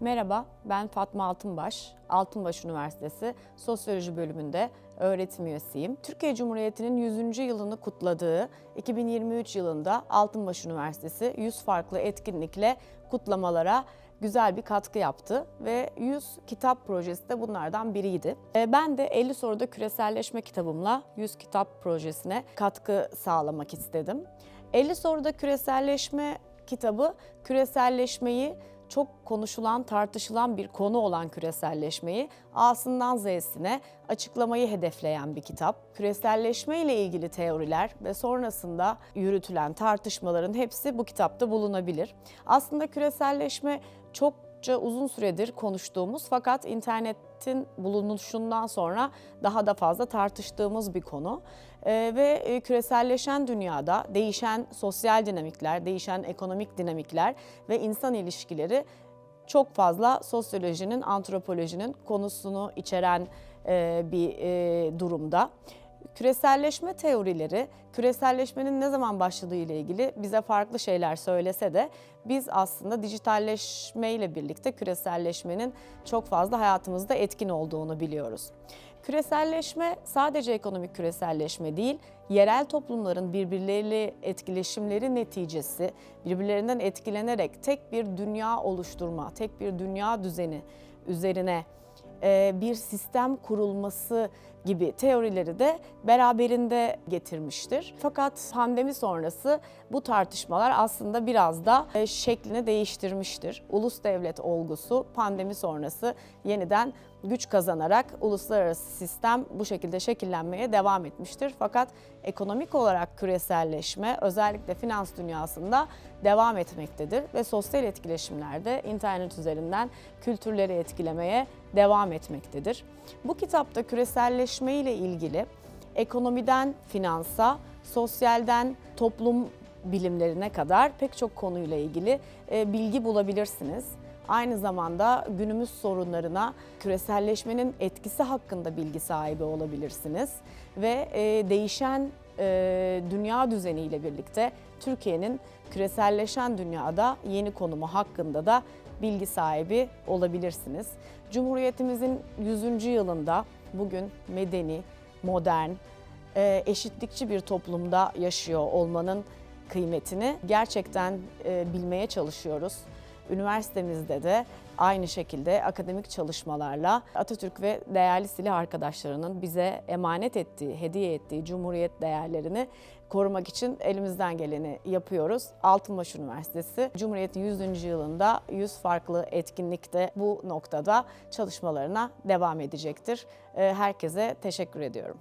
Merhaba, ben Fatma Altınbaş. Altınbaş Üniversitesi Sosyoloji bölümünde öğretim üyesiyim. Türkiye Cumhuriyeti'nin 100. yılını kutladığı 2023 yılında Altınbaş Üniversitesi 100 farklı etkinlikle kutlamalara güzel bir katkı yaptı ve 100 kitap projesi de bunlardan biriydi. E, Ben de 50 soruda küreselleşme kitabımla 100 kitap projesine katkı sağlamak istedim. 50 soruda küreselleşme kitabı küreselleşmeyi çok konuşulan, tartışılan bir konu olan küreselleşmeyi A'sından Z'sine açıklamayı hedefleyen bir kitap. Küreselleşme ile ilgili teoriler ve sonrasında yürütülen tartışmaların hepsi bu kitapta bulunabilir. Aslında küreselleşme çokça uzun süredir konuştuğumuz fakat internetin bulunuşundan sonra daha da fazla tartıştığımız bir konu. Ee, ve e, küreselleşen dünyada değişen sosyal dinamikler, değişen ekonomik dinamikler ve insan ilişkileri çok fazla sosyolojinin, antropolojinin konusunu içeren e, bir e, durumda. Küreselleşme teorileri, küreselleşmenin ne zaman başladığı ile ilgili bize farklı şeyler söylese de biz aslında dijitalleşme ile birlikte küreselleşmenin çok fazla hayatımızda etkin olduğunu biliyoruz. Küreselleşme sadece ekonomik küreselleşme değil, yerel toplumların birbirleriyle etkileşimleri neticesi, birbirlerinden etkilenerek tek bir dünya oluşturma, tek bir dünya düzeni üzerine bir sistem kurulması gibi teorileri de beraberinde getirmiştir. Fakat pandemi sonrası bu tartışmalar aslında biraz da e, şeklini değiştirmiştir. Ulus devlet olgusu pandemi sonrası yeniden güç kazanarak uluslararası sistem bu şekilde şekillenmeye devam etmiştir. Fakat ekonomik olarak küreselleşme özellikle finans dünyasında devam etmektedir ve sosyal etkileşimlerde internet üzerinden kültürleri etkilemeye devam etmektedir. Bu kitapta küreselleşme ile ilgili ekonomiden finansa, sosyalden toplum bilimlerine kadar pek çok konuyla ilgili e, bilgi bulabilirsiniz. Aynı zamanda günümüz sorunlarına küreselleşmenin etkisi hakkında bilgi sahibi olabilirsiniz ve e, değişen e, dünya düzeniyle birlikte Türkiye'nin küreselleşen dünyada yeni konumu hakkında da bilgi sahibi olabilirsiniz. Cumhuriyetimizin 100. yılında bugün medeni, modern, e, eşitlikçi bir toplumda yaşıyor olmanın kıymetini gerçekten e, bilmeye çalışıyoruz. Üniversitemizde de aynı şekilde akademik çalışmalarla Atatürk ve değerli silah arkadaşlarının bize emanet ettiği, hediye ettiği Cumhuriyet değerlerini korumak için elimizden geleni yapıyoruz. Altınbaş Üniversitesi Cumhuriyet'in 100. yılında 100 farklı etkinlikte bu noktada çalışmalarına devam edecektir. Herkese teşekkür ediyorum.